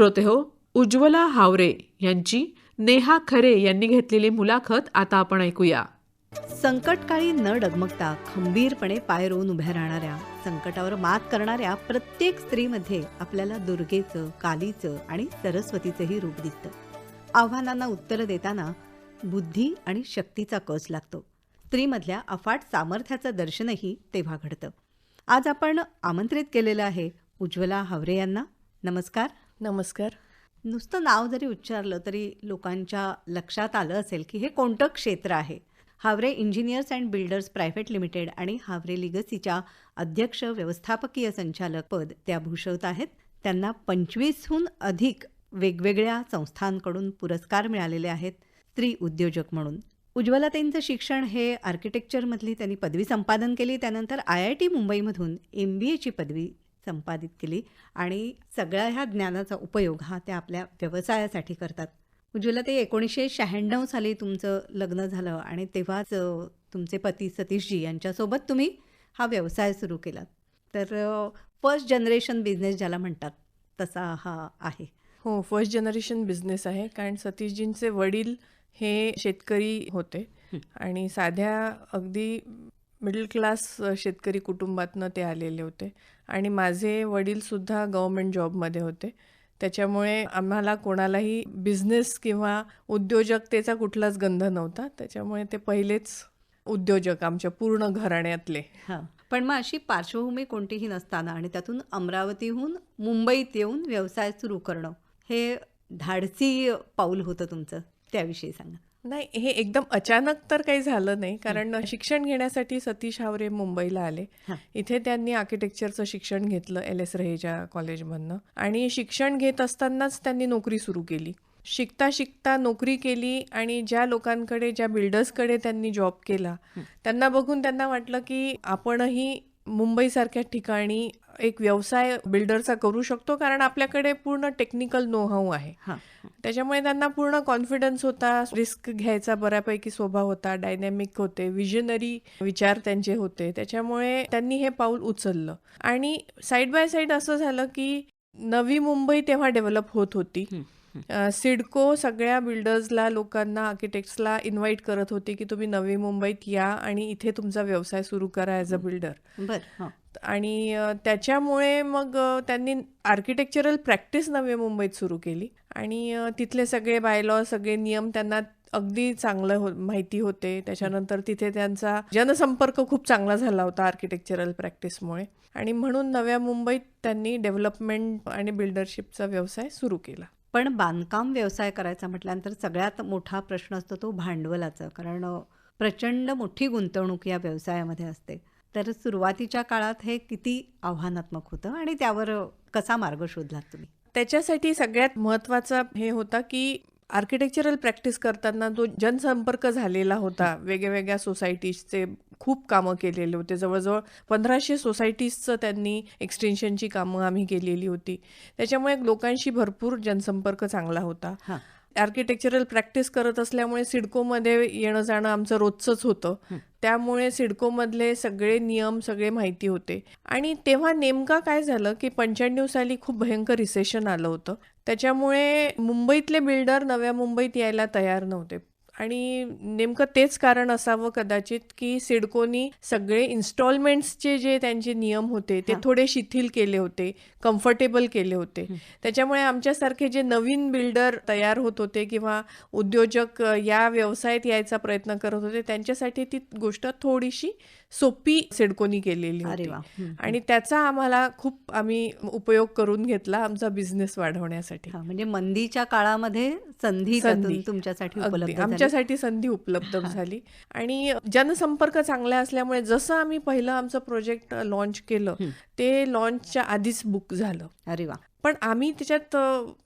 श्रोते हो उज्ज्वला हावरे यांची नेहा खरे यांनी घेतलेली मुलाखत आता आपण ऐकूया. संकटकाळी न डगमगता खंबीरपणे पाय रोवून उभ्या राहणाऱ्या संकटावर मात करणाऱ्या प्रत्येक स्त्रीमध्ये आपल्याला दुर्गेचं कालीचं आणि सरस्वतीचंही रूप दिसतं. आव्हानांना उत्तरं देताना बुद्धी आणि शक्तीचा कस लागतो. स्त्रीमधल्या अफाट सामर्थ्याचं दर्शनही तेव्हा घडतं. आज आपण आमंत्रित केलेलं आहे उज्ज्वला हावरे यांना. नमस्कार. नमस्कार. नुसतं नाव जरी उच्चारलं तरी लोकांच्या लक्षात आलं असेल की हे कोणतं क्षेत्र आहे. Havare engineers and builders private limited आणि हावरे लिगसीच्या अध्यक्ष व्यवस्थापकीय संचालक पद त्या भूषवत आहेत. त्यांना पंचवीसहून अधिक वेगवेगळ्या संस्थांकडून पुरस्कार मिळालेले आहेत. स्त्री उद्योजक म्हणून. उज्ज्वलाताईंचं शिक्षण हे आर्किटेक्चरमधली त्यांनी पदवी संपादन केली. त्यानंतर आय आय टी मुंबईमधून एम बी एची पदवी संपादित केली आणि सगळ्या ह्या ज्ञानाचा उपयोग हा त्या आपल्या व्यवसायासाठी करतात. उज्ज्वला ते एकोणीसशे शहाण्णव साली तुमचं लग्न झालं आणि तेव्हाच तुमचे पती सतीशजी यांच्यासोबत तुम्ही हा व्यवसाय सुरू केलात तर फर्स्ट जनरेशन बिझनेस ज्याला म्हणतात तसा हा आहे. हो फर्स्ट जनरेशन बिझनेस आहे. कारण सतीशजींचे वडील हे शेतकरी होते. आणि साध्या अगदी मिडल क्लास शेतकरी कुटुंबातनं ते आलेले होते. आणि माझे वडीलसुद्धा गव्हर्मेंट जॉबमध्ये होते. त्याच्यामुळे आम्हाला कोणालाही बिझनेस किंवा उद्योजकतेचा कुठलाच गंध नव्हता. त्याच्यामुळे ते पहिलेच उद्योजक आमच्या पूर्ण घराण्यातले. हां. पण मग अशी पार्श्वभूमी कोणतीही नसताना आणि त्यातून अमरावतीहून मुंबईत येऊन व्यवसाय सुरू करणं हे धाडसी पाऊल होतं तुमचं त्याविषयी सांगा. नाही हे एकदम अचानक तर काही झालं नाही. कारण शिक्षण घेण्यासाठी सतीश हावरे मुंबईला आले. इथे त्यांनी आर्किटेक्चरचं शिक्षण घेतलं एल एस रहेच्या कॉलेजमधनं. आणि शिक्षण घेत असतानाच त्यांनी नोकरी सुरू केली. शिकता शिकता नोकरी केली आणि ज्या लोकांकडे ज्या बिल्डर्सकडे त्यांनी जॉब केला त्यांना बघून त्यांना वाटलं की आपणही मुंबईसारख्या ठिकाणी एक व्यवसाय बिल्डरचा करू शकतो कारण आपल्याकडे पूर्ण टेक्निकल नो हाऊ आहे. हां. त्याच्यामुळे त्यांना पूर्ण कॉन्फिडन्स होता रिस्क घ्यायचा बऱ्यापैकी स्वभाव होता डायनॅमिक होते विजनरी विचार त्यांचे होते. त्याच्यामुळे त्यांनी हे पाऊल उचललं. आणि साईड बाय साईड असं झालं की नवी मुंबई तेव्हा डेव्हलप होत होती. सिडको सगळ्या बिल्डर्सला लोकांना आर्किटेक्ट्सला इन्व्हाइट करत होती की तुम्ही नवी मुंबईत या आणि इथे तुमचा व्यवसाय सुरू करा ॲज अ बिल्डर बरं हां. आणि त्याच्यामुळे मग त्यांनी आर्किटेक्चरल प्रॅक्टिस नवी मुंबईत सुरू केली आणि तिथले सगळे बायलॉ सगळे नियम त्यांना अगदी चांगलं हो माहिती होते. त्याच्यानंतर तिथे त्यांचा जनसंपर्क खूप चांगला झाला होता आर्किटेक्चरल प्रॅक्टिसमुळे आणि म्हणून नव्या मुंबईत त्यांनी डेव्हलपमेंट आणि बिल्डरशिपचा व्यवसाय सुरू केला. पण बांधकाम व्यवसाय करायचा म्हटल्यानंतर सगळ्यात मोठा प्रश्न असतो तो भांडवलाचा. कारण प्रचंड मोठी गुंतवणूक या व्यवसायामध्ये असते. तर सुरुवातीच्या काळात हे किती आव्हानात्मक होतं आणि त्यावर कसा मार्ग शोधलात तुम्ही? त्याच्यासाठी सगळ्यात महत्त्वाचा हे होता की आर्किटेक्चरल प्रॅक्टिस करताना जो जनसंपर्क झालेला होता वेगवेगळ्या सोसायटीजचे खूप कामं केलेले होते. जवळजवळ पंधराशे सोसायटीजचं त्यांनी एक्सटेन्शनची कामं आम्ही केलेली होती. त्याच्यामुळे लोकांशी भरपूर जनसंपर्क चांगला होता. आर्किटेक्चरल प्रॅक्टिस करत असल्यामुळे सिडकोमध्ये येणं जाणं आमचं रोजचंच होतं. त्यामुळे सिडकोमधले सगळे नियम सगळे माहिती होते. आणि तेव्हा नेमका काय झालं की पंच्याण्णव साली खूप भयंकर रिसेशन आलं होतं. त्याच्यामुळे मुंबईतले बिल्डर नव्या मुंबईत यायला तयार नव्हते. आणि नेमकं तेच कारण असावं कदाचित की सिडकोनी सगळे इन्स्टॉलमेंट्सचे जे त्यांचे नियम होते ते. थोडे शिथिल केले होते कम्फर्टेबल केले होते त्याच्यामुळे आमच्यासारखे जे नवीन बिल्डर तयार होत होते किंवा उद्योजक या व्यवसायात यायचा प्रयत्न करत होते त्यांच्यासाठी ती गोष्ट थोडीशी सोपी सिडकोनी केलेली होती. आणि त्याचा आम्हाला खूप आम्ही उपयोग करून घेतला आमचा बिझनेस वाढवण्यासाठी. हां, म्हणजे मंदीच्या काळामध्ये संधी तुमच्यासाठी उपलब्ध आमच्यासाठी संधी उपलब्ध झाली. आणि जनसंपर्क चांगला असल्यामुळे जसं आम्ही पहिलं आमचं प्रोजेक्ट लॉन्च केलं. ते लॉन्चच्या आधीच बुक झालं. अरे वा. पण आम्ही त्याच्यात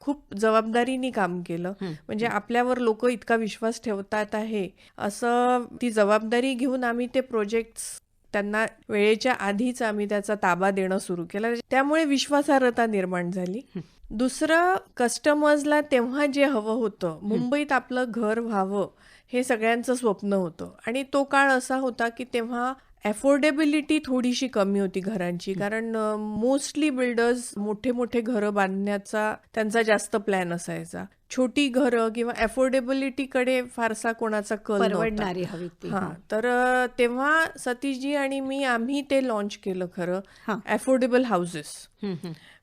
खूप जबाबदारीने काम केलं. म्हणजे आपल्यावर लोक इतका विश्वास ठेवतात आहे असं ती जबाबदारी घेऊन आम्ही ते प्रोजेक्ट त्यांना वेळेच्या आधीच आम्ही त्याचा ताबा देणं सुरू केलं. त्यामुळे विश्वासार्हता निर्माण झाली. दुसरं कस्टमर्सला तेव्हा जे हवं होतं मुंबईत आपलं घर व्हावं हे सगळ्यांचं स्वप्न होतं. आणि तो काळ असा होता की तेव्हा अफोर्डेबिलिटी थोडीशी कमी होती घरांची कारण मोस्टली बिल्डर्स मोठे मोठे घरं बांधण्याचा त्यांचा जास्त प्लॅन असायचा. छोटी घरं किंवा अफोर्डेबिलिटीकडे फारसा कोणाचा कल हवी हा तर तेव्हा सतीशजी आणि मी आम्ही ते लॉन्च केलं खरं. Affordable houses.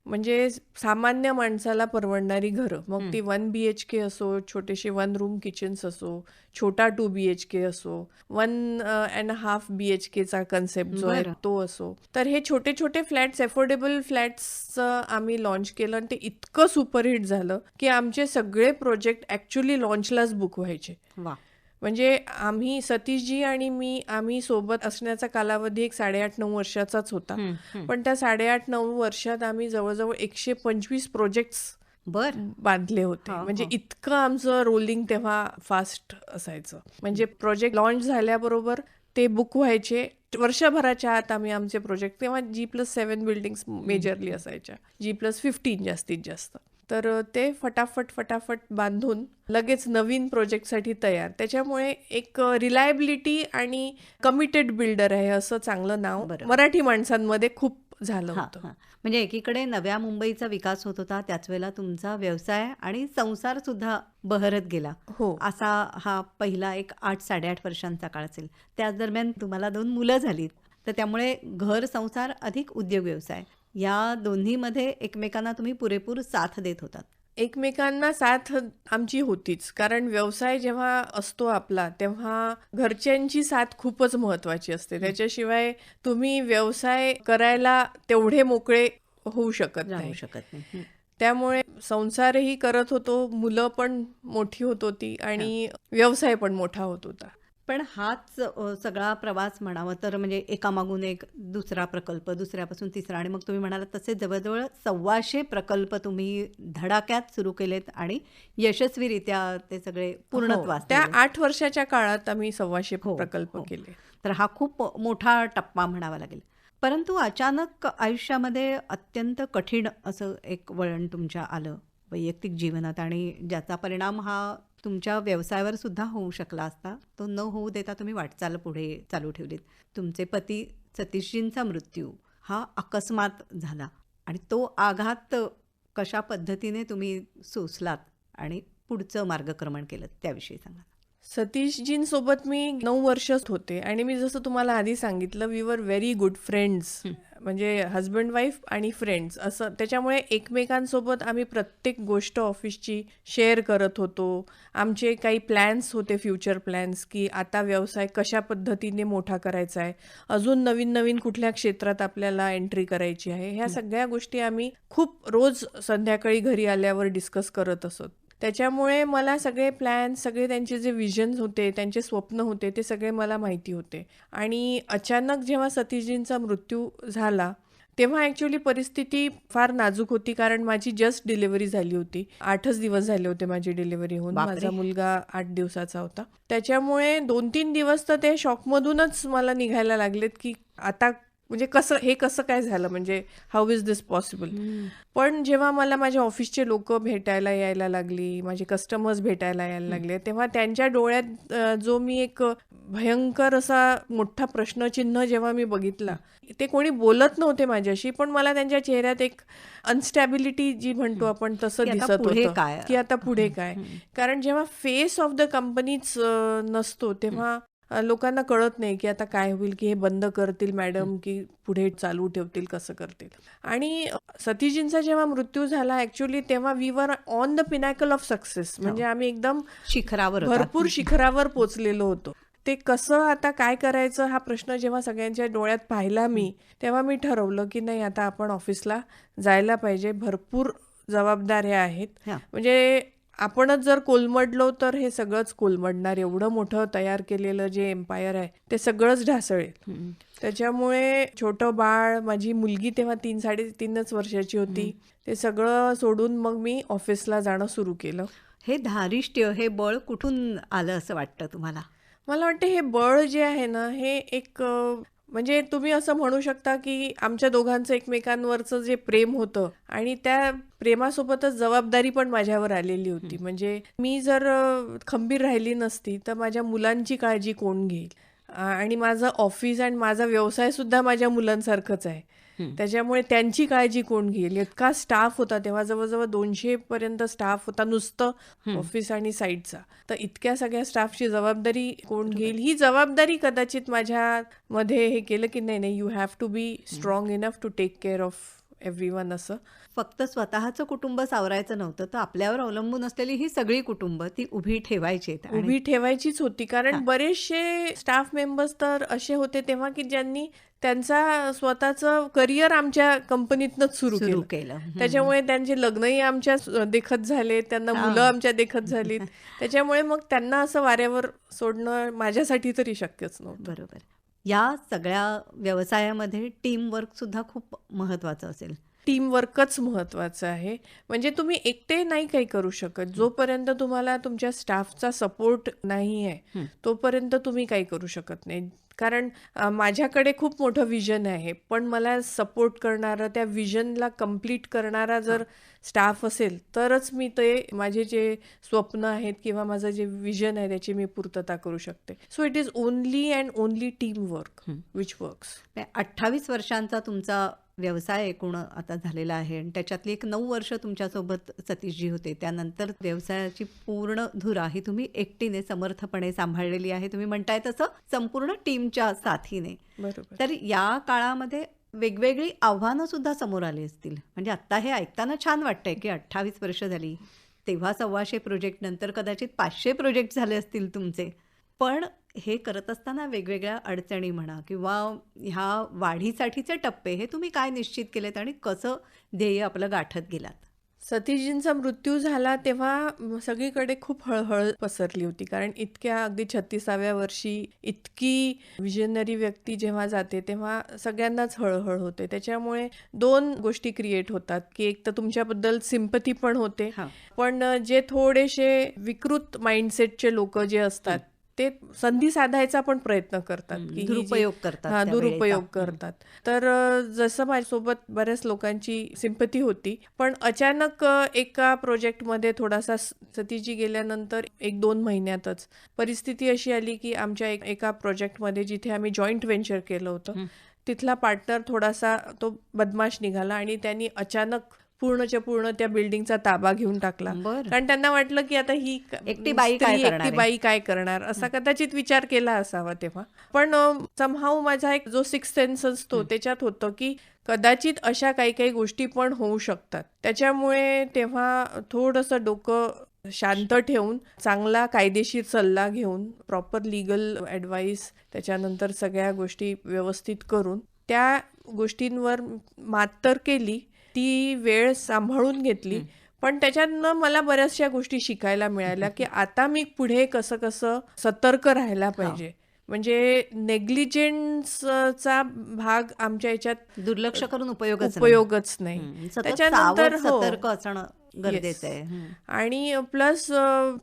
म्हणजे सामान्य माणसाला परवडणारी घरं. मग ती वन बी एच के असो छोटेसे वन रूम किचन्स असो छोटा टू बी एच के असो one and half B H केचा concept जो आहे. तो असो. तर हे छोटे छोटे फ्लॅट्स अफोर्डेबल फ्लॅट्सचं आम्ही लॉन्च केलं आणि ते इतकं सुपरहिट झालं की आमचे सगळे प्रोजेक्ट ॲक्च्युली लॉन्चलाच बुक व्हायचे. म्हणजे आम्ही सतीशजी आणि मी आम्ही सोबत असण्याचा कालावधी एक साडेआठ नऊ वर्षाचाच होता. पण त्या साडेआठ नऊ वर्षात आम्ही जवळजवळ एकशे पंचवीस प्रोजेक्ट्स बर. बांधले होते. म्हणजे. इतकं आमचं रोलिंग तेव्हा फास्ट असायचं. म्हणजे प्रोजेक्ट लॉन्च झाल्याबरोबर ते बुक व्हायचे. वर्षभराच्या आत आम्ही आमचे प्रोजेक्ट तेव्हा G plus seven buildings majorly असायच्या. जी प्लस फिफ्टीन जास्तीत जास्त. तर ते फटाफट फटाफट बांधून लगेच नवीन प्रोजेक्टसाठी तयार. त्याच्यामुळे एक रिलायबिलिटी आणि कमिटेड बिल्डर आहे असं चांगलं नाव. मराठी माणसांमध्ये खूप झालं होतं. म्हणजे एकीकडे नव्या मुंबईचा विकास होत होता त्याच वेळेला तुमचा व्यवसाय आणि संसार सुद्धा बहरत गेला. हो. असा हा पहिला एक आठ साडेआठ वर्षांचा काळ असेल. त्याच दरम्यान तुम्हाला दोन मुलं झालीत. तर त्यामुळे घर संसार अधिक उद्योग व्यवसाय. या दोन्हीमध्ये एकमेकांना तुम्ही पुरेपूर साथ देत होतात. एकमेकांना साथ आमची होतीच. कारण व्यवसाय जेव्हा असतो आपला तेव्हा घरच्यांची साथ खूपच महत्वाची असते. त्याच्याशिवाय तुम्ही व्यवसाय करायला तेवढे मोकळे होऊ शकत नाही. शकत नाही. त्यामुळे संसारही करत होतो मुलं पण मोठी होत होती आणि व्यवसाय पण मोठा होत होता. पण हाच सगळा प्रवास म्हणावा तर म्हणजे एकामागून एक दुसरा प्रकल्प दुसऱ्यापासून तिसरा आणि मग तुम्ही म्हणालात तसे जवळजवळ सव्वाशे प्रकल्प तुम्ही धडाक्यात सुरू केलेत आणि यशस्वीरित्या ते सगळे हो, पूर्णत्वास त्या नेले. आठ वर्षाच्या काळात आम्ही सव्वाशे हो, प्रकल्प हो. केले तर हा खूप मोठा टप्पा म्हणावा लागेल परंतु अचानक आयुष्यामध्ये अत्यंत कठीण असं एक वळण तुमच्या आलं वैयक्तिक जीवनात आणि ज्याचा परिणाम हा तुमच्या व्यवसायावर सुद्धा होऊ शकला असता तो न होऊ देता तुम्ही वाटचाल पुढे चालू ठेवलीत. तुमचे पती सतीशजींचा मृत्यू हा अकस्मात झाला आणि तो आघात कशा पद्धतीने तुम्ही सोसलात आणि पुढचं मार्गक्रमण केलं त्याविषयी सांगा. सतीशजींसोबत मी नऊ वर्षच होते आणि मी जसं तुम्हाला आधी सांगितलं we were very good friends म्हणजे हजबंड वाईफ आणि फ्रेंड्स असं त्याच्यामुळे एकमेकांसोबत आम्ही प्रत्येक गोष्ट ऑफिसची शेअर करत होतो. आमचे काही प्लॅन्स होते फ्युचर प्लॅन्स की आता व्यवसाय कशा पद्धतीने मोठा करायचा आहे. अजून नवीन नवीन कुठल्या क्षेत्रात आपल्याला एंट्री करायची आहे. ह्या सगळ्या गोष्टी आम्ही खूप रोज संध्याकाळी घरी आल्यावर डिस्कस करत असत. त्याच्यामुळे मला सगळे प्लॅन सगळे त्यांचे जे विजन्स होते त्यांचे स्वप्न होते ते सगळे मला माहिती होते. आणि अचानक जेव्हा सतीशजींचा मृत्यू झाला तेव्हा ॲक्च्युली परिस्थिती फार नाजूक होती कारण माझी जस्ट डिलिव्हरी झाली होती. आठच दिवस झाले होते माझी डिलिव्हरी होऊन. माझा मुलगा आठ दिवसाचा होता. त्याच्यामुळे दोन तीन दिवस तर ते शॉकमधूनच मला निघायला लागलेत की आता म्हणजे कसं हे कसं काय झालं? म्हणजे हाऊ इज दिस पॉसिबल पण जेव्हा मला माझ्या ऑफिसचे लोक भेटायला यायला लागली माझे कस्टमर्स भेटायला यायला लागले तेव्हा त्यांच्या डोळ्यात जो मी एक भयंकर असा मोठा प्रश्नचिन्ह जेव्हा मी बघितला ते कोणी बोलत नव्हते माझ्याशी पण मला त्यांच्या चेहऱ्यात एक अनस्टॅबिलिटी जी म्हणतो आपण तसं दिसत होतं? की आता पुढे काय? कारण जेव्हा फेस ऑफ द कंपनीच नसतो तेव्हा लोकांना कळत नाही की आता काय होईल की हे बंद करतील मॅडम की पुढे चालू ठेवतील कसं करतील. आणि अ, सतीशजींचा जेव्हा मृत्यू झाला ऍक्च्युली तेव्हा we were on the pinnacle of success म्हणजे आम्ही एकदम शिखरावर. भरपूर शिखरावर पोचलेलो होतो. ते कसं आता काय करायचं हा प्रश्न जेव्हा सगळ्यांच्या डोळ्यात पाहिला मी तेव्हा मी ठरवलं की नाही आता आपण ऑफिसला जायला पाहिजे. भरपूर जबाबदाऱ्या आहेत. म्हणजे आपणच जर कोलमडलो तर हे सगळंच कोलमडणार. एवढं मोठं तयार केलेलं जे एम्पायर आहे ते सगळंच ढासळेल. त्याच्यामुळे छोटं बाळ माझी मुलगी तेव्हा तीन साडेतीनच वर्षाची होती. ते सगळं सोडून मग मी ऑफिसला जाणं सुरू केलं. हे धारिष्ट्य हे बळ कुठून आलं असं वाटतं तुम्हाला? मला वाटतं हे बळ जे आहे ना हे एक म्हणजे तुम्ही असं म्हणू शकता की आमच्या दोघांचं एकमेकांवरचं जे प्रेम होतं आणि त्या प्रेमासोबतच जबाबदारी पण माझ्यावर आलेली होती. म्हणजे मी जर खंबीर राहिली नसती तर माझ्या मुलांची काळजी कोण घेईल? आणि माझं ऑफिस आणि माझा व्यवसाय सुद्धा माझ्या मुलांसारखंच आहे. त्याच्यामुळे त्यांची काळजी कोण घेईल? इतका स्टाफ होता तेव्हा जवळजवळ दोनशे पर्यंत स्टाफ होता नुसतं ऑफिस आणि साईडचा तर इतक्या सगळ्या स्टाफची जबाबदारी कोण घेईल? ही जबाबदारी कदाचित माझ्यामध्ये हे केलं की नाही नाही you have to be strong enough to take care of everyone असं. फक्त स्वतःचं कुटुंब सावरायचं नव्हतं तर आपल्यावर अवलंबून असलेली ही सगळी कुटुंब ती उभी ठेवायची उभी ठेवायचीच होती कारण बरेचसे स्टाफ मेंबर्स तर असे होते तेव्हा की ज्यांनी त्यांचा स्वतःचं करिअर आमच्या कंपनीतनंच सुरू केलं. त्याच्यामुळे त्यांचे लग्नही आमच्या देखत झाले त्यांना मुलं आमच्या देखत झालीत. त्याच्यामुळे मग त्यांना असं वाऱ्यावर सोडणं माझ्यासाठी तरी शक्यच नव्हतं. बरोबर. या सगळ्या व्यवसायामध्ये टीम वर्क सुद्धा खूप महत्वाचं असेल. टीमवर्कच महत्वाचं आहे. म्हणजे तुम्ही एकटे नाही काही करू शकत. जोपर्यंत तुम्हाला तुमच्या स्टाफचा सपोर्ट नाही आहे तोपर्यंत तुम्ही काही करू शकत नाही. कारण माझ्याकडे खूप मोठं विजन आहे. पण मला सपोर्ट करणारं त्या विजनला कंप्लीट करणारा जर स्टाफ असेल तरच मी ते माझे जे स्वप्न आहेत किंवा माझं जे विजन आहे त्याची मी पूर्तता करू शकते. So it is only and only team work which works अठ्ठावीस वर्षांचा तुमचा व्यवसाय एकूण आता झालेला आहे. आणि त्याच्यातली एक नऊ वर्ष तुमच्यासोबत सतीशजी होते. त्यानंतर व्यवसायाची पूर्ण धुरा ही तुम्ही एकटीने समर्थपणे सांभाळलेली आहे. तुम्ही म्हणताय तसं संपूर्ण टीमच्या साथीने. बरोबर. तर या काळामध्ये वेगवेगळी आव्हानं सुद्धा समोर आली असतील. म्हणजे आत्ता हे ऐकताना छान वाटतंय की अठ्ठावीस वर्ष झाली. तेव्हा सव्वाशे प्रोजेक्ट नंतर कदाचित पाचशे प्रोजेक्ट झाले असतील तुमचे. पण हे करत असताना वेगवेगळ्या अडचणी म्हणा किंवा ह्या वाढीसाठीचे टप्पे हे तुम्ही काय निश्चित केलेत आणि कसं ध्येय आपलं गाठत गेलात? सतीशजींचा मृत्यू झाला तेव्हा सगळीकडे खूप हळहळ पसरली होती. कारण इतक्या अगदी छत्तीसाव्या वर्षी इतकी विजनरी व्यक्ती जेव्हा जाते तेव्हा सगळ्यांनाच हळहळ होते. त्याच्यामुळे दोन गोष्टी क्रिएट होतात. की एक तर तुमच्याबद्दल सिंपती पण होते. हा. पण जे थोडेसे विकृत माइंडसेटचे लोक जे असतात ते संधी साधायचा पण प्रयत्न करतात की दुरुपयोग करतात हा दुरुपयोग. करतात. तर जसं माझ्यासोबत बऱ्याच लोकांची सिंपती होती पण अचानक एका प्रोजेक्टमध्ये थोडासा स- सतीशजी गेल्यानंतर एक दोन महिन्यातच परिस्थिती अशी आली की आमच्या एक एका प्रोजेक्टमध्ये जिथे आम्ही जॉईंट व्हेंचर केलं होतं तिथला पार्टनर थोडासा तो बदमाश निघाला आणि त्यांनी अचानक पूर्णच्या पूर्ण त्या बिल्डिंगचा ताबा घेऊन टाकला. कारण त्यांना वाटलं की आता ही एकटी बाई काय एकटी? बाई काय करणार? असा कदाचित विचार केला असावा तेव्हा. पण समहाऊ माझा एक जो सिक्स सेन्स असतो त्याच्यात होतं की कदाचित अशा काही काही गोष्टी पण होऊ शकतात. त्याच्यामुळे तेव्हा थोडंसं डोकं शांत ठेवून चांगला कायदेशीर सल्ला घेऊन प्रॉपर लिगल ॲडवाईस त्याच्यानंतर सगळ्या गोष्टी व्यवस्थित करून त्या गोष्टींवर मात तर केली ती वेळ सांभाळून घेतली. पण त्याच्यातनं मला बऱ्याचशा गोष्टी शिकायला मिळाल्या की आता मी पुढे कसं कसं सतर्क राहायला पाहिजे. म्हणजे नेग्लिजन्सचा भाग आमच्या याच्यात दुर्लक्ष करून उपयोगच नाही. उपयोगच त्याच्यानंतर हो. सतर्क असणं गरजेचं आहे. आणि प्लस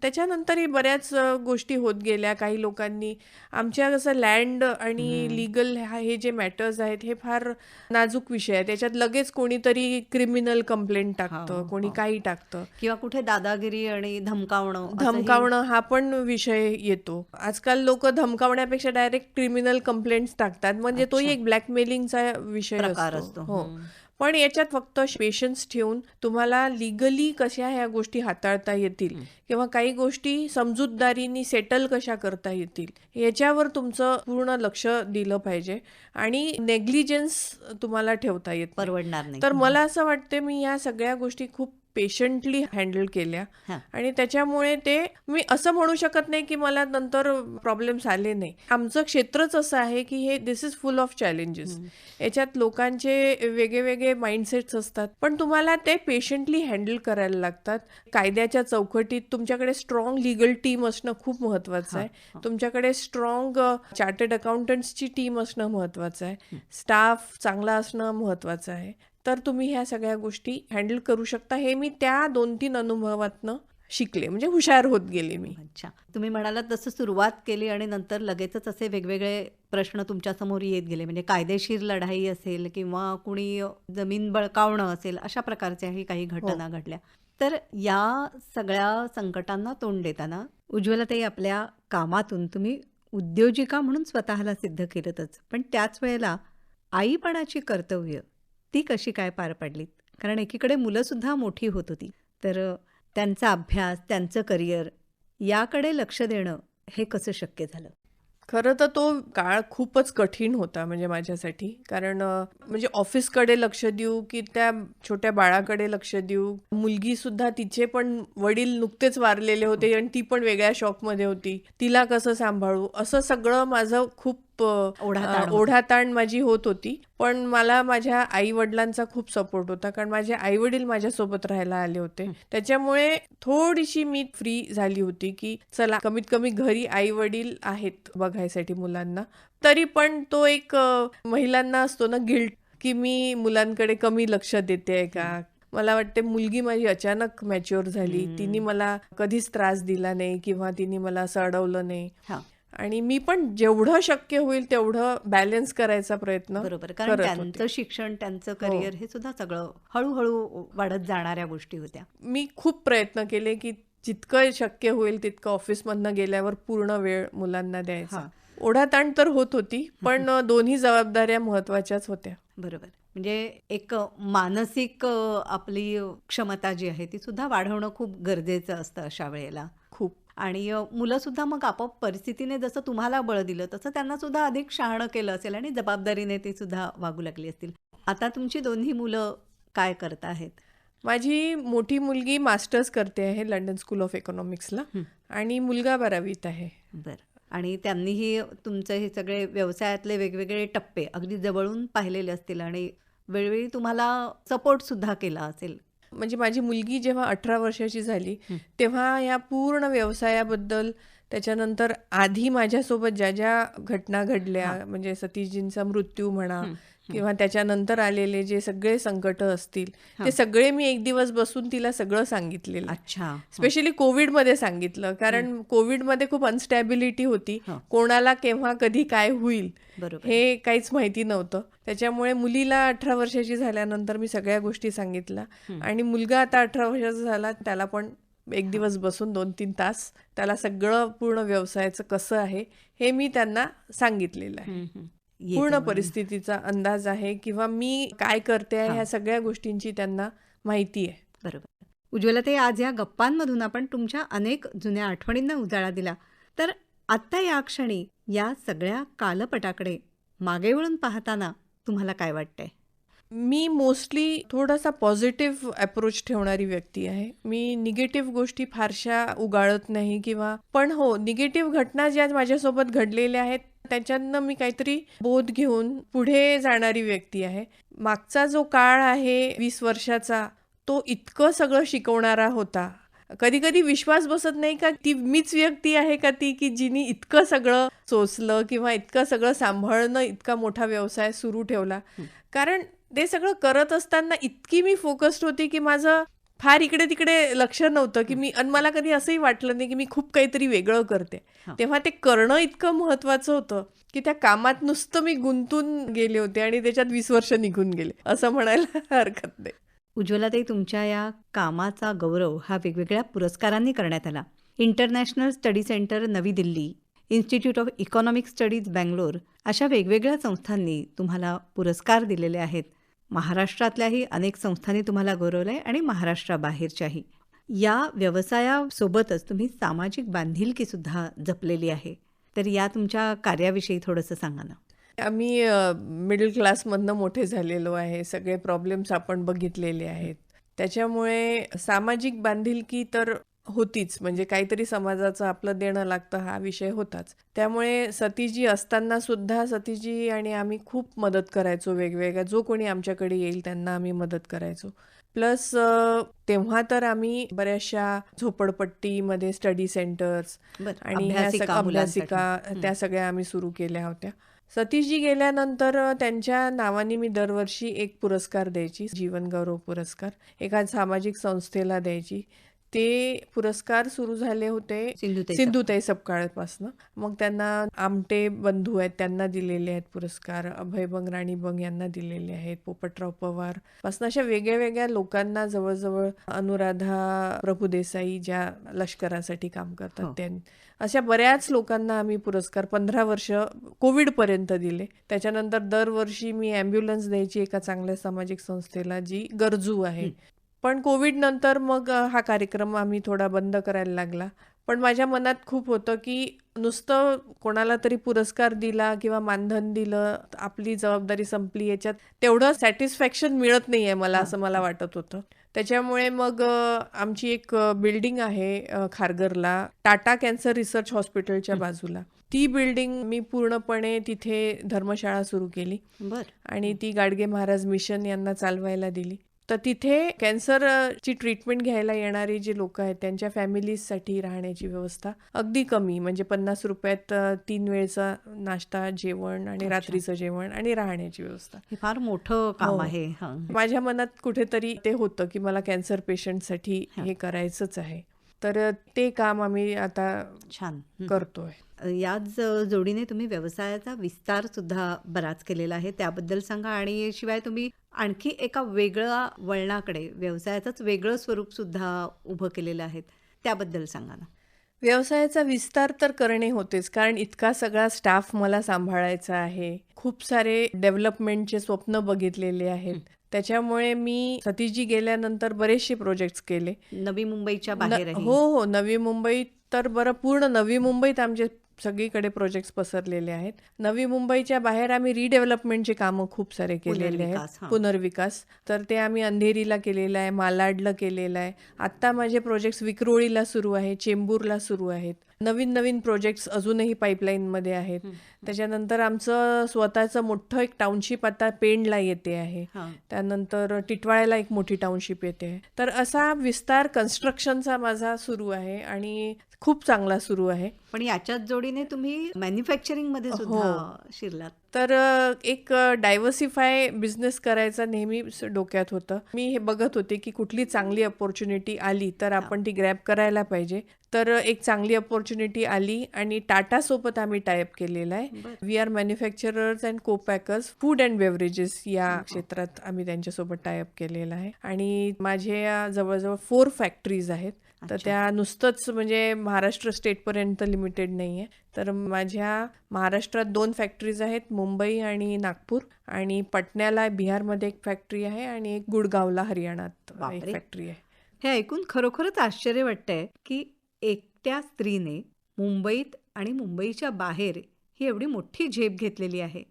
त्याच्यानंतरही बऱ्याच गोष्टी होत गेल्या. काही लोकांनी आमच्या कसं लँड आणि लिगल हे जे मॅटर्स आहेत हे फार नाजूक विषय आहे. त्याच्यात लगेच कोणीतरी क्रिमिनल कंप्लेंट टाकतं कोणी काही टाकतं. किंवा कुठे दादागिरी आणि धमकावणं धमकावणं हा पण विषय येतो. आजकाल लोक धमकावण्यापेक्षा डायरेक्ट क्रिमिनल कंप्लेंट्स टाकतात. म्हणजे तोही एक ब्लॅकमेलिंगचा विषय असतो. हो. पण याच्यात फक्त पेशन्स ठेवून तुम्हाला लिगली कशा ह्या गोष्टी हाताळता येतील? किंवा काही गोष्टी समजूतदारीने सेटल कशा करता येतील? याच्यावर तुमचं पूर्ण लक्ष दिलं पाहिजे आणि नेग्लिजन्स तुम्हाला ठेवता येत. परवडणार नाही. तर मला असं वाटते मी या सगळ्या गोष्टी खूप पेशंटली हँडल केल्या. आणि त्याच्यामुळे ते मी असं म्हणू शकत नाही की मला नंतर प्रॉब्लेम्स आले नाही. आमचं क्षेत्रच असं आहे की हे this is full of challenges याच्यात लोकांचे वेगळे वेगळे माइंडसेट्स असतात. पण तुम्हाला ते पेशंटली हँडल करायला लागतात. कायद्याच्या चौकटीत तुमच्याकडे स्ट्रॉंग लिगल टीम असणं खूप महत्वाचं आहे. तुमच्याकडे स्ट्रॉंग चार्टर्ड अकाउंटंट्सची टीम असणं महत्वाचं आहे. स्टाफ चांगला असणं महत्वाचं आहे. तर तुम्ही ह्या सगळ्या गोष्टी हँडल करू शकता. हे मी त्या दोन तीन अनुभवातनं शिकले. म्हणजे हुशार होत गेले मी. अच्छा. तुम्ही म्हणालात जसं सुरुवात केली आणि नंतर लगेचच असे वेगवेगळे प्रश्न तुमच्यासमोर येत गेले. म्हणजे कायदेशीर लढाई असेल किंवा कुणी जमीन बळकावणं असेल अशा प्रकारच्याही काही घटना घडल्या. तर या सगळ्या संकटांना तोंड देताना उज्ज्वलताई आपल्या कामातून तुम्ही उद्योजिका म्हणून स्वतःला सिद्ध केलंतच. पण त्याच वेळेला आईपणाची कर्तव्य ती कशी काय पार पाडलीत? कारण एकीकडे मुलंसुद्धा मोठी होत होती. तर त्यांचा अभ्यास त्यांचं करिअर याकडे लक्ष देणं हे कसं शक्य झालं? खरं तर तो काळ खूपच कठीण होता म्हणजे माझ्यासाठी. कारण म्हणजे ऑफिसकडे लक्ष देऊ की त्या छोट्या बाळाकडे लक्ष देऊ? मुलगी सुद्धा तिचे पण वडील नुकतेच वारलेले होते आणि ती पण वेगळ्या शॉकमध्ये होती. तिला कसं सांभाळू? असं सगळं माझं खूप ओढाताण माझी होत होती. पण मला माझ्या आई वडिलांचा खूप सपोर्ट होता. कारण माझे आई वडील माझ्यासोबत राहायला आले होते. त्याच्यामुळे थोडीशी मी फ्री झाली होती की चला कमीत कमी घरी आई वडील आहेत बघायसाठी मुलांना. तरी पण तो एक महिलांना असतो ना गिल्ट की मी मुलांकडे कमी लक्ष देते का? मला वाटते मुलगी माझी अचानक मॅच्युअर झाली. तिने मला कधीच त्रास दिला नाही किंवा तिने मला असं अडवलं नाही. आणि मी पण जेवढं शक्य होईल तेवढं बॅलन्स करायचा प्रयत्न बरोबर कारण त्यांचं. शिक्षण त्यांचं करिअर हे सुद्धा सगळं हळूहळू वाढत जाणाऱ्या गोष्टी होत्या. मी खूप प्रयत्न केले की जितकं शक्य होईल तितकं ऑफिसमधनं गेल्यावर पूर्ण वेळ मुलांना द्यायचा. हा. ओढाताण तर होत होती पण दोन्ही जबाबदाऱ्या महत्वाच्याच होत्या. बरोबर. म्हणजे एक मानसिक आपली क्षमता जी आहे ती सुद्धा वाढवणं खूप गरजेचं असतं अशा वेळेला. आणि मुलंसुद्धा मग आपोआप परिस्थितीने जसं तुम्हाला बळ दिलं तसं त्यांना सुद्धा अधिक शहाणं केलं असेल आणि जबाबदारीने ती सुद्धा वागू लागली असतील. आता तुमची दोन्ही मुलं काय करत आहेत? माझी मोठी मुलगी मास्टर्स करते आहे लंडन स्कूल ऑफ इकॉनॉमिक्सला. आणि मुलगा बारावीत आहे. बरं. आणि त्यांनीही तुमचं हे सगळे व्यवसायातले वेगवेगळे टप्पे अगदी जवळून पाहिलेले असतील आणि वेळोवेळी तुम्हाला सपोर्ट सुद्धा केला असेल. म्हणजे माझी मुलगी जेव्हा अठरा वर्षाची झाली. तेव्हा या पूर्ण व्यवसायाबद्दल त्याच्यानंतर आधी माझ्यासोबत ज्या ज्या घटना घडल्या. म्हणजे सतीशजींचा मृत्यू म्हणा किंवा त्याच्यानंतर आलेले जे सगळे संकट असतील. ते सगळे मी एक दिवस बसून तिला सगळं सांगितलेलं. अच्छा. स्पेशली कोविडमध्ये सांगितलं कारण कोविडमध्ये खूप अनस्टॅबिलिटी होती. कोणाला केव्हा कधी काय होईल हे काहीच माहिती नव्हतं. त्याच्यामुळे मुलीला अठरा वर्षाची झाल्यानंतर मी सगळ्या गोष्टी सांगितल्या. आणि मुलगा आता अठरा वर्षाचा झाला त्याला पण एक दिवस बसून दोन तीन तास त्याला सगळं पूर्ण व्यवसायाचं कसं आहे हे मी त्यांना सांगितलेलं आहे. पूर्ण. परिस्थितीचा अंदाज आहे किंवा मी काय करते आहे हां. ह्या सगळ्या गोष्टींची त्यांना माहिती आहे. बरोबर. उज्ज्वलते आज या गप्पांमधून आपण तुमच्या अनेक जुन्या आठवणींना उजाळा दिला. तर आत्ता या क्षणी या सगळ्या कालपटाकडे मागे वळून पाहताना तुम्हाला काय वाटतंय? मी मोस्टली थोडासा पॉझिटिव्ह अप्रोच ठेवणारी व्यक्ती आहे. मी निगेटिव्ह गोष्टी फारशा उगाळत नाही किंवा पण हो निगेटिव्ह घटना ज्या माझ्यासोबत घडलेल्या आहेत त्याच्यातनं मी काहीतरी बोध घेऊन पुढे जाणारी व्यक्ती आहे. मागचा जो काळ आहे वीस वर्षाचा तो इतकं सगळं शिकवणारा होता. कधी कधी विश्वास बसत नाही का ती मीच व्यक्ती आहे का ती की जिनी इतकं सगळं चोचलं किंवा इतकं सगळं सांभाळणं इतका मोठा व्यवसाय सुरू ठेवला. कारण ते सगळं करत असताना इतकी मी फोकस्ड होती की माझं फार इकडे तिकडे लक्ष नव्हतं की मी आणि मला कधी असंही वाटलं नाही की मी खूप काहीतरी वेगळं करते. तेव्हा ते करणं इतकं महत्वाचं होतं की त्या कामात नुसतं मी गुंतून गेले होते आणि त्याच्यात वीस वर्ष निघून गेले. असं म्हणायला हरकत नाही. उज्ज्वलाताई तुमच्या या कामाचा गौरव हा वेगवेगळ्या पुरस्कारांनी करण्यात आला. International study centre Navi Delhi institute of economic studies Bangalore अशा वेगवेगळ्या संस्थांनी तुम्हाला पुरस्कार दिलेले आहेत. महाराष्ट्रातल्याही अनेक संस्थांनी तुम्हाला गौरवलं आहे आणि महाराष्ट्राबाहेरच्याही. या व्यवसायासोबतच तुम्ही सामाजिक बांधिलकीसुद्धा जपलेली आहे. तर या तुमच्या कार्याविषयी थोडंसं सांगा ना. आम्ही मिडल क्लासमधनं मोठे झालेलो आहे. सगळे प्रॉब्लेम्स आपण बघितलेले आहेत. त्याच्यामुळे सामाजिक बांधिलकी तर होतीच. म्हणजे काहीतरी समाजाचं आपलं देणं लागतं हा विषय होताच. त्यामुळे सतीजी असताना सुद्धा सतीजी आणि आम्ही खूप मदत करायचो वेगवेगळ्या जो कोणी आमच्याकडे येईल त्यांना आम्ही मदत करायचो. प्लस तेव्हा तर आम्ही बऱ्याचशा झोपडपट्टीमध्ये स्टडी सेंटर्स आणि अभ्यासिका. त्या सगळ्या आम्ही सुरू केल्या होत्या. सतीशजी गेल्यानंतर त्यांच्या नावाने मी दरवर्षी एक पुरस्कार द्यायची जीवन गौरव पुरस्कार. एका सामाजिक संस्थेला द्यायची. ते पुरस्कार सुरू झाले होते सिंधुताई सपकाळपासनं मग त्यांना आमटे बंधू आहेत त्यांना दिलेले आहेत पुरस्कार. अभय बंग राणी बंग यांना दिलेले आहेत. पोपटराव पवारपासून अशा वेगळ्या वेगळ्या लोकांना जवळजवळ अनुराधा प्रभुदेसाई ज्या लष्करासाठी काम करतात हो. त्यां अशा बऱ्याच लोकांना आम्ही पुरस्कार पंधरा वर्ष कोविडपर्यंत दिले. त्याच्यानंतर दरवर्षी मी ॲम्ब्युलन्स द्यायची एका चांगल्या सामाजिक संस्थेला जी गरजू आहे. पण कोविड नंतर मग हा कार्यक्रम आम्ही थोडा बंद करायला लागला. पण माझ्या मनात खूप होतं की नुसतं कोणाला तरी पुरस्कार दिला किंवा मानधन दिलं आपली जबाबदारी संपली याच्यात तेवढं सॅटिस्फॅक्शन मिळत नाही आहे मला असं मला वाटत होतं. त्याच्यामुळे मग आमची एक बिल्डिंग आहे अ, खारघरला टाटा कॅन्सर रिसर्च हॉस्पिटलच्या बाजूला. ती बिल्डिंग मी पूर्णपणे तिथे धर्मशाळा सुरू केली. बर. आणि ती गाडगे महाराज मिशन यांना चालवायला दिली. तर तिथे कॅन्सरची ट्रीटमेंट घ्यायला येणारी जी लोक आहेत त्यांच्या फॅमिलीजसाठी राहण्याची व्यवस्था अगदी कमी. म्हणजे पन्नास रुपयात तीन वेळचा नाश्ता जेवण आणि रात्रीचं जेवण आणि राहण्याची व्यवस्था. हे फार मोठं काम हो. आहे. माझ्या मनात कुठेतरी ते होतं की मला कॅन्सर पेशंटसाठी हे करायचंच आहे. तर ते काम आम्ही आता छान. करतोय. याच जोडीने तुम्ही व्यवसायाचा विस्तार सुद्धा बराच केलेला आहे त्याबद्दल सांगा. आणि शिवाय तुम्ही आणखी एका वेगळ्या वळणाकडे व्यवसायाचंच वेगळं स्वरूप सुद्धा उभं केलेलं आहे त्याबद्दल सांगा ना. व्यवसायाचा विस्तार तर करणे होतेच कारण इतका सगळा स्टाफ मला सांभाळायचा आहे. खूप सारे डेव्हलपमेंटचे स्वप्न बघितलेले आहेत. त्याच्यामुळे मी सतीशजी गेल्यानंतर बरेचसे प्रोजेक्ट्स केले. नवी मुंबईच्या बाहेर हो हो नवी मुंबईत तर बरं पूर्ण नवी मुंबईत आमचे सगळीकडे प्रोजेक्ट्स पसरलेले आहेत. नवी मुंबईच्या बाहेर आम्ही रिडेव्हलपमेंटचे कामं खूप सारे केलेले आहेत. पुनर्विकास तर ते आम्ही अंधेरीला केलेलं आहे मालाडला केलेलं आहे. आत्ता माझे प्रोजेक्ट्स विक्रोळीला सुरू आहे चेंबूरला सुरू आहेत. नवीन नवीन प्रोजेक्ट्स अजूनही पाईपलाईनमध्ये आहेत. त्याच्यानंतर आमचं स्वतःचं मोठं एक टाउनशिप आता पेणला येते आहे. त्यानंतर टिटवाळ्याला एक मोठी टाउनशिप येते. तर असा विस्तार कन्स्ट्रक्शनचा माझा सुरू आहे आणि खूप चांगला सुरू आहे. पण याच्याच जोडीने तुम्ही मॅन्युफॅक्चरिंगमध्ये सुद्धा हो. शिरलात. तर एक डायव्हर्सिफाय बिझनेस करायचा नेहमी डोक्यात होतं. मी हे बघत होते की कुठली चांगली अपॉर्च्युनिटी आली तर आपण ती ग्रॅब करायला पाहिजे. तर एक चांगली अपॉर्च्युनिटी आली आणि टाटा सोबत आम्ही टायअप केलेला आहे. We are manufacturers and co packers food and beverages या क्षेत्रात आम्ही त्यांच्यासोबत टायअप केलेला आहे. आणि माझ्या जवळजवळ फोर फॅक्टरीज आहेत. तर त्या नुसतंच म्हणजे महाराष्ट्र स्टेटपर्यंत लिमिटेड नाही आहे तर माझ्या महाराष्ट्रात दोन फॅक्टरीज आहेत मुंबई आणि नागपूर. आणि पटण्याला बिहारमध्ये एक फॅक्टरी आहे आणि एक गुडगावला हरियाणात एक. फॅक्टरी आहे. हे ऐकून खरोखरच आश्चर्य वाटतंय की एकट्या स्त्रीने मुंबईत आणि मुंबईच्या बाहेर ही एवढी मोठी झेप घेतलेली आहे.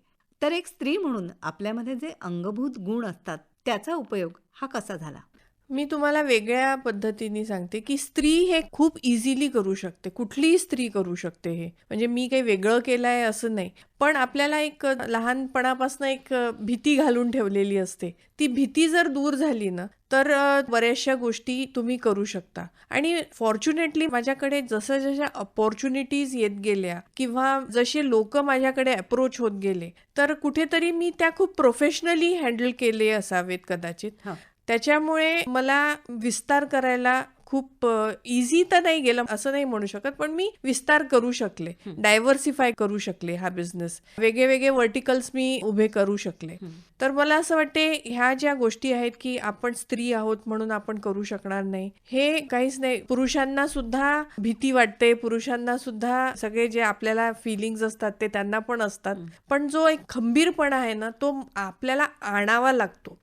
तर एक स्त्री म्हणून आपल्यामध्ये जे अंगभूत गुण असतात त्याचा उपयोग हा कसा झाला? मी तुम्हाला वेगळ्या पद्धतीने सांगते की स्त्री हे खूप इझिली करू शकते. कुठलीही स्त्री करू शकते हे. म्हणजे मी काही वेगळं केलं आहे असं नाही. पण आपल्याला एक लहानपणापासून एक भीती घालून ठेवलेली असते. ती भीती जर दूर झाली ना तर बऱ्याचशा गोष्टी तुम्ही करू शकता. आणि फॉर्च्युनेटली माझ्याकडे जसं जशा अपॉर्च्युनिटीज येत गेल्या किंवा जसे लोक माझ्याकडे अप्रोच होत गेले तर कुठेतरी मी त्या खूप प्रोफेशनली हँडल केले असावेत कदाचित. त्याच्यामुळे मला विस्तार करायला खूप इझी तर नाही गेलं असं नाही म्हणू शकत पण मी विस्तार करू शकले. डायव्हर्सिफाय करू शकले हा बिझनेस वेगळे वेगळे वर्टिकल्स मी उभे करू शकले. तर मला असं वाटते ह्या ज्या गोष्टी आहेत की आपण स्त्री आहोत म्हणून आपण करू शकणार नाही हे काहीच नाही. पुरुषांना सुद्धा भीती वाटते पुरुषांना सुद्धा सगळे जे आपल्याला फिलिंग्स असतात ते त्यांना पण असतात. पण जो एक खंबीरपणा आहे ना तो आपल्याला आणावा लागतो.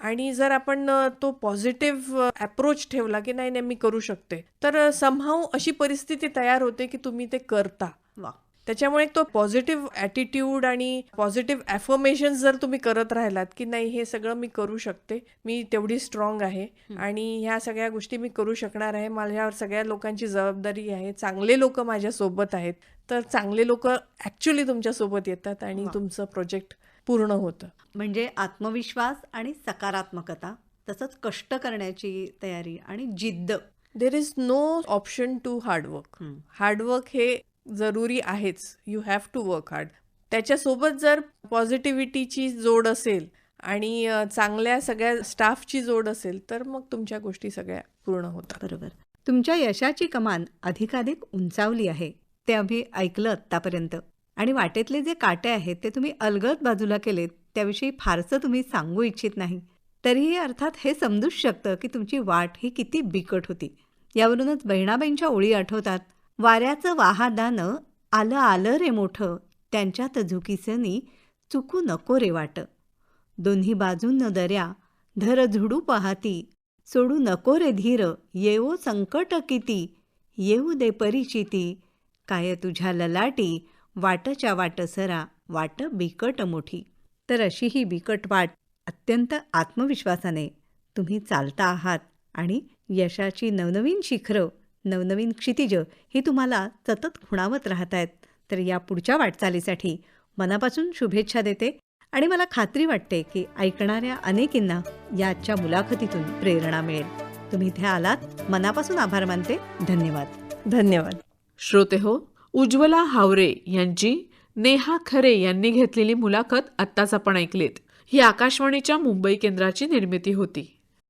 आणि जर आपण तो पॉझिटिव्ह अप्रोच ठेवला की नाही नाही मी करू शकते. तर समहाव अशी परिस्थिती तयार होते की तुम्ही ते करता. वा त्याच्यामुळे तो पॉझिटिव्ह ॲटिट्यूड आणि पॉझिटिव्ह ॲफर्मेशन जर तुम्ही करत राहिलात की नाही हे सगळं मी करू शकते मी तेवढी स्ट्रॉंग आहे आणि ह्या सगळ्या गोष्टी मी करू शकणार आहे माझ्यावर सगळ्या लोकांची जबाबदारी आहे चांगले लोक माझ्यासोबत आहेत तर चांगले लोक ॲक्च्युली तुमच्यासोबत येतात आणि तुमचं प्रोजेक्ट पूर्ण होतं. म्हणजे आत्मविश्वास आणि सकारात्मकता तसंच कष्ट करण्याची तयारी आणि जिद्द. There is no option to hard work hard work हे जरुरी आहेच. You have to work hard त्याच्यासोबत जर पॉझिटिव्हिटीची जोड असेल आणि चांगल्या सगळ्या स्टाफची जोड असेल तर मग तुमच्या गोष्टी सगळ्या पूर्ण होतात. बरोबर. तुमच्या यशाची कमान अधिकाधिक उंचावली आहे. ते आम्ही ऐकलं आत्तापर्यंत. आणि वाटेतले जे काटे आहेत ते तुम्ही अलगद बाजूला केलेत त्याविषयी फारसं तुम्ही सांगू इच्छित नाही. तरीही अर्थात हे समजूच शकतं की तुमची वाट ही किती बिकट होती. यावरूनच बहिणाबाईंच्या ओळी आठवतात. वाऱ्याचं वाहादानं आलं आलं रे मोठं त्यांच्यात झुकीसनी चुकू नको रे वाट. दोन्ही बाजूंन दर्या धर झुडू पाहती सोडू नको रे धीर येवो संकट किती येऊ दे परिचिती काय तुझ्या ललाटी वाटच्या वाट सरा वाट बिकट मोठी. तर अशी ही बिकट वाट अत्यंत आत्मविश्वासाने तुम्ही चालता आहात आणि यशाची नवनवीन शिखरं नवनवीन क्षितिजं ही तुम्हाला सतत खुणावत राहत आहेत तर या पुढच्या वाटचालीसाठी मनापासून शुभेच्छा देते आणि मला खात्री वाटते की ऐकणाऱ्या अनेकींना या आजच्या मुलाखतीतून प्रेरणा मिळेल. तुम्ही इथे आलात. मनापासून आभार मानते. धन्यवाद. धन्यवाद. श्रोते हो उज्ज्वला हावरे यांची नेहा खरे यांनी घेतलेली मुलाखत आत्ताच आपण ऐकलीत. ही आकाशवाणीच्या मुंबई केंद्राची निर्मिती होती.